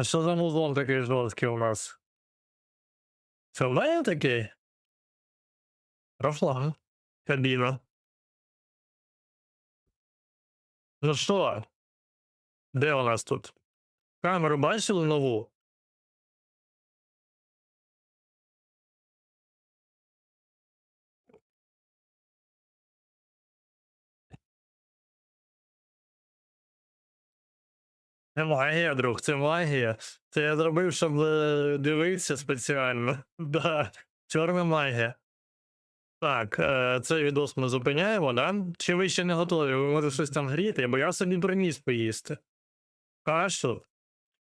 А що за музон такий жорсткий у нас? Це в мене такий? Прошла. Кабіна. Ну що? Де у нас тут? Камеру бачили нову? Це магія, друг, це магія. Це я зробив, щоб е, дивитися спеціально. Да. Чорна магія. Так, е, цей відос ми зупиняємо, да? Чи ви ще не готові? Ви можете щось там гріти, бо я собі приніс поїсти. Кашу.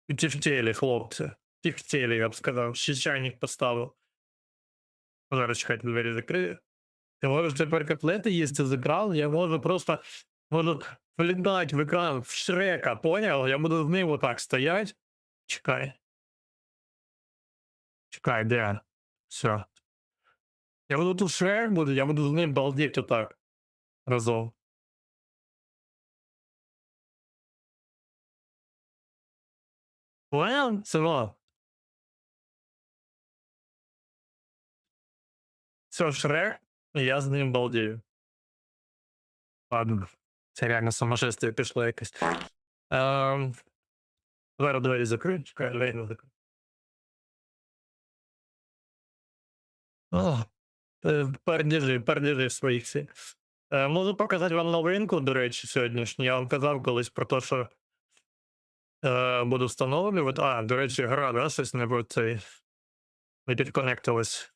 І тівтєлі, хлопці. Тівтєлі, я б сказав. Ще чайник поставив. Зараз чекайте, двері закрию. Ти можеш тепер котлети їсти з екрану, я можу просто можу влітати в екран в Шрека, поняв? Я буду з ним отак стоять. Чекай. Чекай, де? Все. Я буду тут Шрек буду, я буду з ним балдеть отак. Разом. Понял? Село. Все, Шрек, я з ним балдею. Ладно. Це реально сумасшествие пішло якесь. Ем... Зараз двері закрию, двері не закрию. Е, пердіжи, пердіжи своїх всі. Е, можу показати вам новинку, до речі, сьогоднішню. Я вам казав колись про те, що е, буду встановлювати. А, до речі, гра, да, щось не буде цей. Ми підконектились.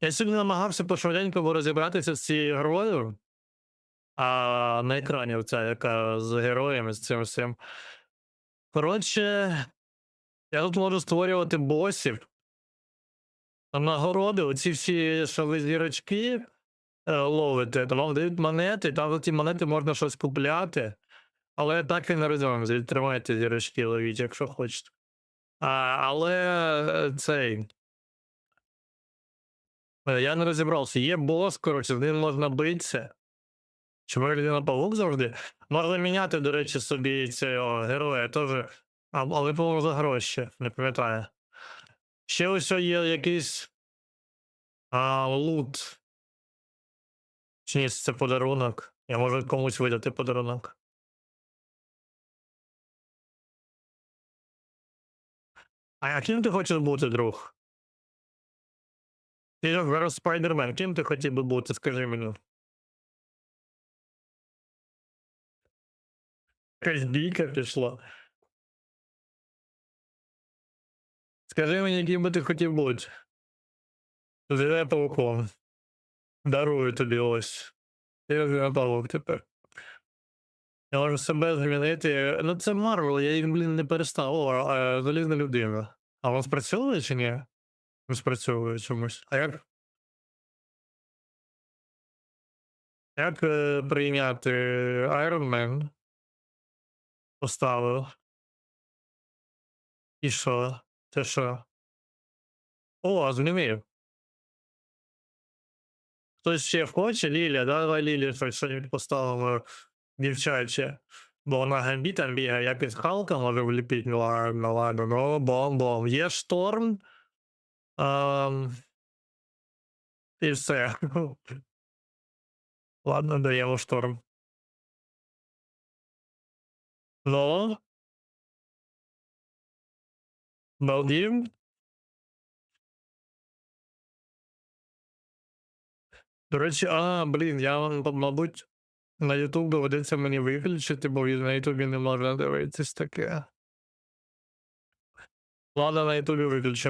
Я сьогодні намагався пошвиденько розібратися з цією грою. А на екрані оця, яка з героями, з цим всім. Коротше, я тут можу створювати босів. Там нагороди, оці всі, що ви зірочки е, ловите, то вам дають монети, там за ці монети можна щось купляти. Але так і не розумію, тримайте зірочки, ловіть, якщо хочете. А, але е, цей. е, Я не розібрався. Є бос, коротше, з ним можна битися. Чому людина павук завжди? Можна міняти, до речі, собі цього героя теж. Але по за гроші, не пам'ятаю. Ще ось є якийсь а, лут. Чи ні, це подарунок. Я можу комусь видати подарунок. А ким ти хочеш бути, друг? Ти зараз спайдермен, ким ти хотів би бути, скажи мені. Якась бійка пішла. Скажи мені, яким би ти хотів бути. Живе пауком. Дарую тобі ось. Ти живе паук тепер. Я можу себе змінити. Ну це Марвел, я їх, блін, не перестав. О, залізна людина. А воно спрацьовує чи ні? Не спрацьовує чомусь. А як? Як е, прийняти Iron Man? Поставив. І що? Це що? О, зрозумів. Хтось ще хоче, Ліля, давай Лілі щось поставимо дівчаче. Бо вона гамбітом бігає, я під Халка може вліпити, ладно, ладно, ну бом-бом. Є шторм. Ам... І все. Ладно, даємо шторм. Ну? Балдим. До речі, а, блін, я вам, мабуть, на YouTube доведеться мені виключити, бо на YouTube не можна дивитись таке. Ладно, на YouTube виключимо.